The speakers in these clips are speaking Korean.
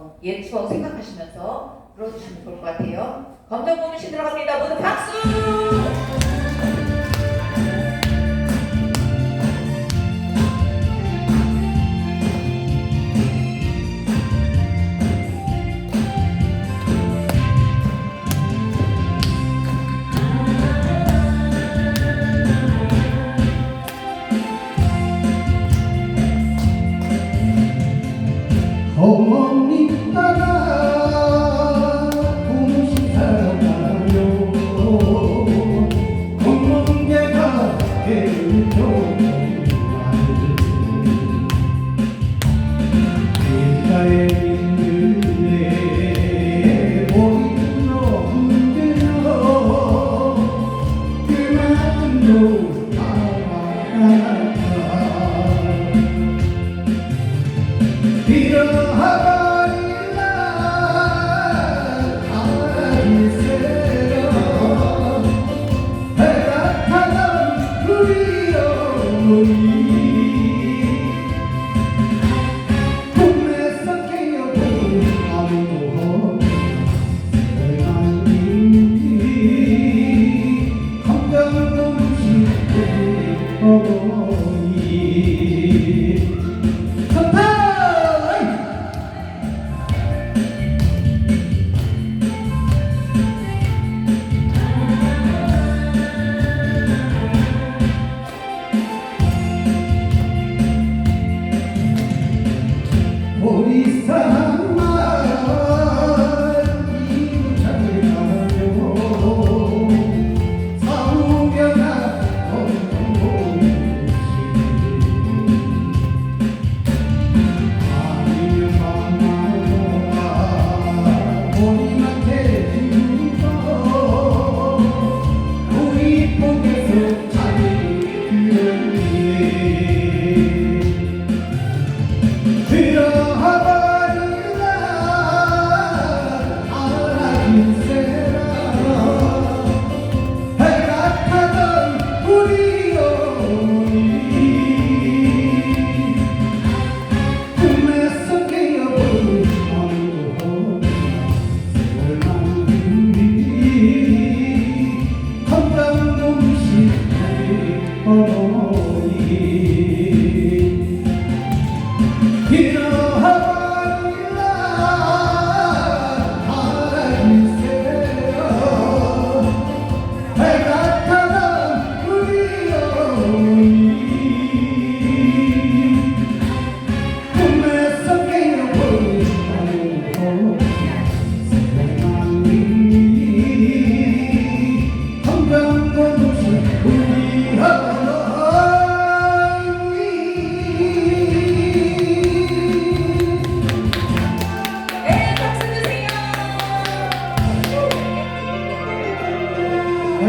어, 옛 추억 생각하시면서 불러주시면 좋을 것 같아요. 검정 고무신 들어갑니다. 모두 박수! 어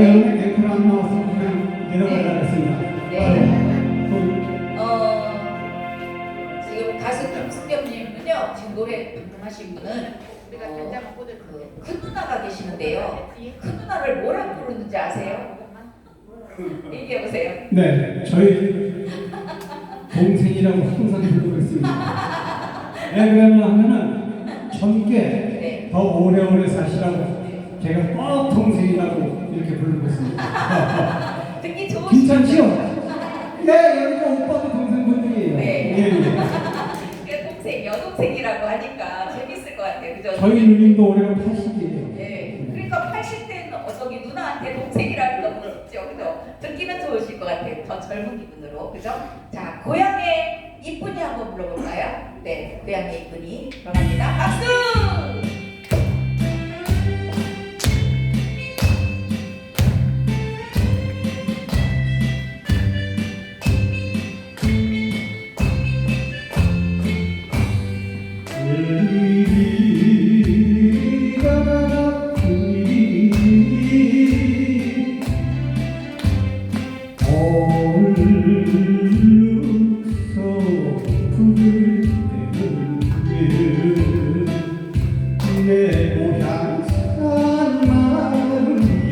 아, 여기 댓글 안 나와서 그냥 내려가라 했습니다. 네. 어, 지금 가수 김승겸님은요, 지금 노래 방송하신 분은 우리가 어, 그, 큰 누나가 계시는데요. 큰 누나를 뭐라고 부르는지 아세요? 얘기해 보세요. 네, 저희 동생이라고 항상 부르고 있습니다. 왜 그러냐 하면은 젊게 네. 더 오래오래 사시라고 제가 꼭 동생이라고 이렇게 부르고 있습니다. 듣기 좋으시죠? 괜찮지요? 네, 여기가 오빠도 동생분들이에요. 네. 예, 예. 동생, 여동생이라고 하니까 재밌을 것 같아요. 그죠? 저희 누님도 올해가 80이에요. 네. 그러니까 80대는 어, 저기 누나한테 동생이라는 거 그렇죠. 그죠? 듣기는 좋으실 것 같아요. 더 젊은 기분으로. 그죠? 자, 고향의 이쁜이 한번 불러볼까요? 네. 고향의 이쁜이. 들어갑니다. 박수!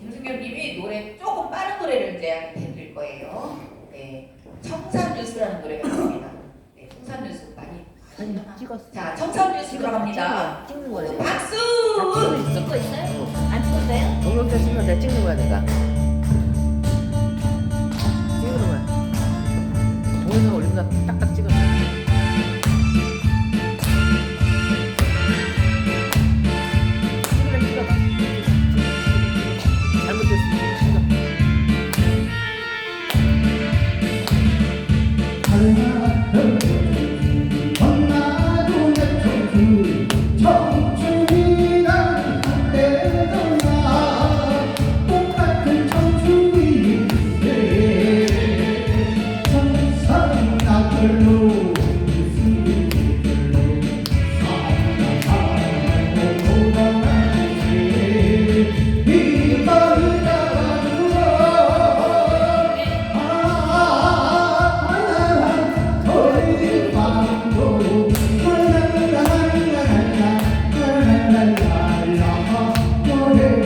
김승현님이 노래 조금 빠른 노래를 이제 해드릴 거예요. 네, 청산뉴스라는 노래가 있습니다. 네, 청산뉴스 많이 찍었어. 자, 청산뉴스 들어갑니다. 찍는 거예요. 박수! 찍고 있어요? 안 찍었어요? 동영상 찍는 거 찍는 거야 내가.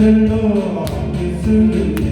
같은 너 있으면